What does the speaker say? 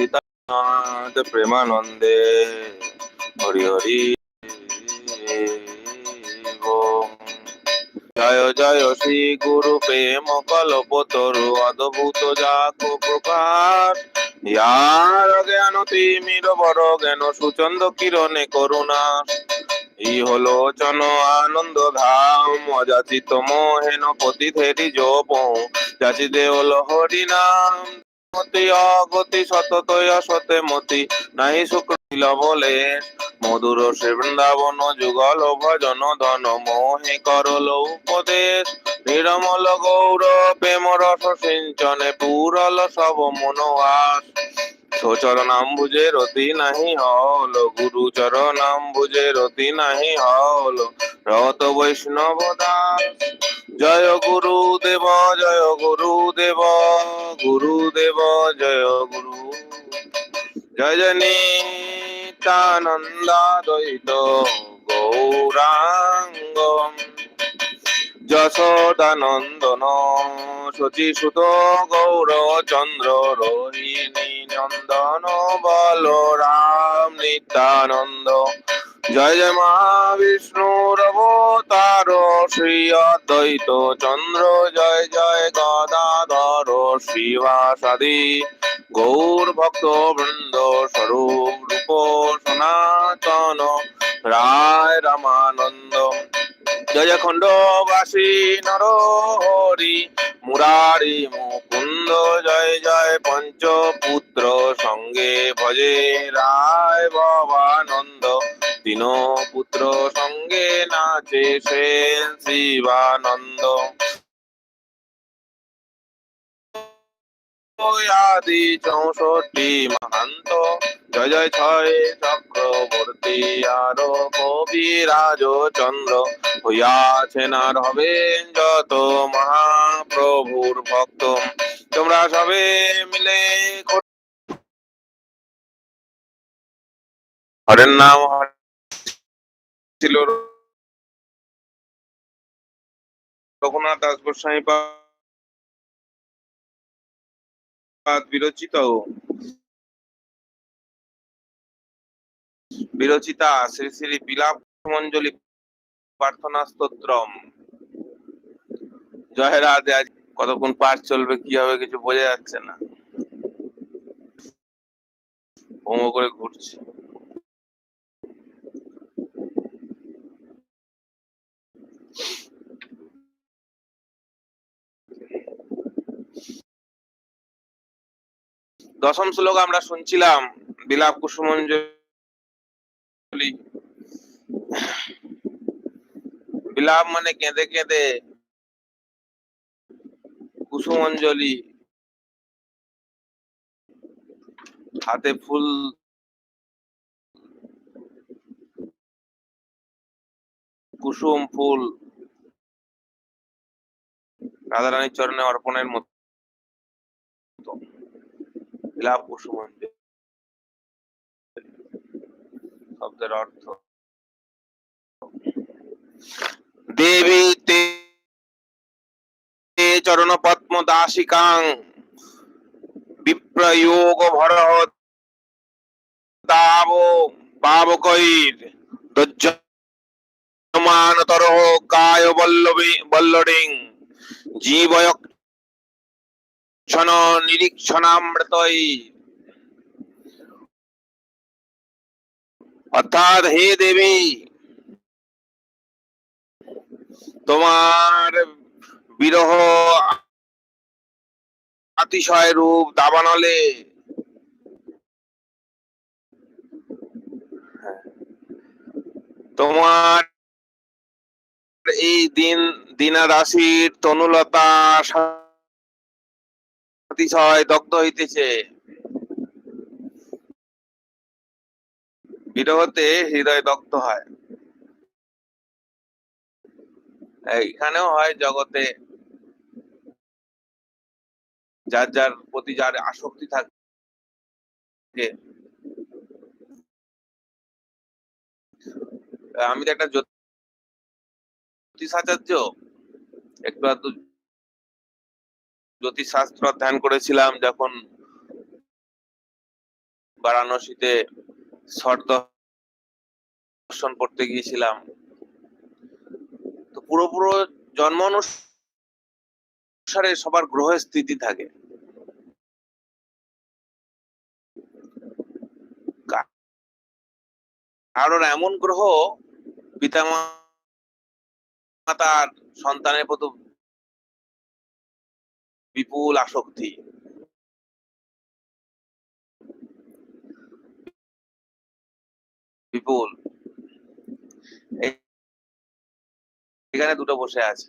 সীতানাথ প্রেমানন্দে, হরি হরি। জয় জয় শ্রী গুরু প্রেম কল্প তরু অদ্ভুত যাক প্রকাশ ইয়ার জ্ঞান তিমির, বড় জ্ঞান সুচন্দ কিরণে করুণা। ই হলো জন আনন্দ ধাম, অযাচিত মোহেন পতি ধেরি জপ। যাচিতে হলো হরি নাম। মতি, অগতি সতত সতে মতি। নাই শুক্র বলে। মধুর সে বৃন্দাবন যুগল ভজন ধন মোহে করল উপদেশ। নিরমল গৌর প্রেম রস সিঞ্চনে পুরল সব মনোহাস চরণাম্বুজে রতি নাহি হল গুরু চরণাম্বুজে রতি নাহি হল রত বৈষ্ণব দাস জয় গুরু দেব জয় গুরু দেব গুরু দেব জয় গুরু জয় জয় নিত্যানন্দা দ্বৈত গৌরাঙ্গ যশোদানন্দন শচী সুত গৌর চন্দ্র রোহিণী নন্দন, বলরাম নিত্যানন্দ। জয় জয় মা বিষ্ণুর অবতার শ্রী অদ্বৈত চন্দ্র, জয় জয় গদাধর শ্রীবাসাদি। গৌর ভক্ত বৃন্দ স্বরূপ রূপ সনাতন, রায় রামানন্দ জয় খণ্ডবাসী নর হরি, মুরারি মুকুন্দ, জয় জয় পঞ্চপুত্র, সঙ্গে ভজে রায় ভবানন্দ। তিন পুত্র সঙ্গে নাচে সেন শিবানন্দ। আদি চৌষট্টি মহান্ত। জয় জয় ছয় চক্রবর্তী আর কবিরাজ চন্দ্র হইয়াছেন আর হবেন যত মহাপ্রভুর ভক্ত। তোমরা সবে মিলে হরের নাম, ছিল রঘুনাথ দাস গোস্বামী বিরচিত। বিরচিতা শ্রী শ্রী বিলাপ মঞ্জলি প্রার্থনা স্তোত্রম। জয় রাধে, আজ কতক্ষণ পাঠ চলবে, কি হবে কিছু বোঝা যাচ্ছে না। করে দশম শ্লোক আমরা শুনছিলাম বিলাপ কুসুমঞ্জলি বিলাপ মানে কেঁদে কেঁদে কুসুমঞ্জলি হাতে ফুল কুসুম ফুল রাধারানীর চরণে অর্পণের মতো। বিলাপ কুসুমঞ্জলি। শব্দের অর্থ? দেবী তে চরণ পদ্ম দাসিকাং বিপ্রয়োগ ভর তাব পাবকৈর দজ্জমান তরহ কায় বল্লবী বল্লডিং জীবয় ক্ষণ অর্থাৎ হে দেবী, তোমার বিরহ অতিশয় রূপ দাবানলে। তোমার এই দিন দিনা রাশির তনুলতা অতিশয় দগ্ধ হইতেছে। বিরহতে হৃদয় দগ্ধ হয়। এখানেও হয় জগতে যার যার প্রতি যার আসক্তি থাকে। আমি তো একটা জ্যোতিষাচার্য। একটু আধটু জ্যোতিষ শাস্ত্র অধ্যয়ন করেছিলাম যখন বারাণসীতে শর্ত দর্শন করতে গিয়েছিলাম। তো পুরো পুরো জন্ম অনুসারে সবার গ্রহের স্থিতি থাকে। কা- কারোর এমন গ্রহ পিতা মাতার সন্তানের প্রতি বিপুল আসক্তি। বিপুল। এখানে দুটো বসে আছে।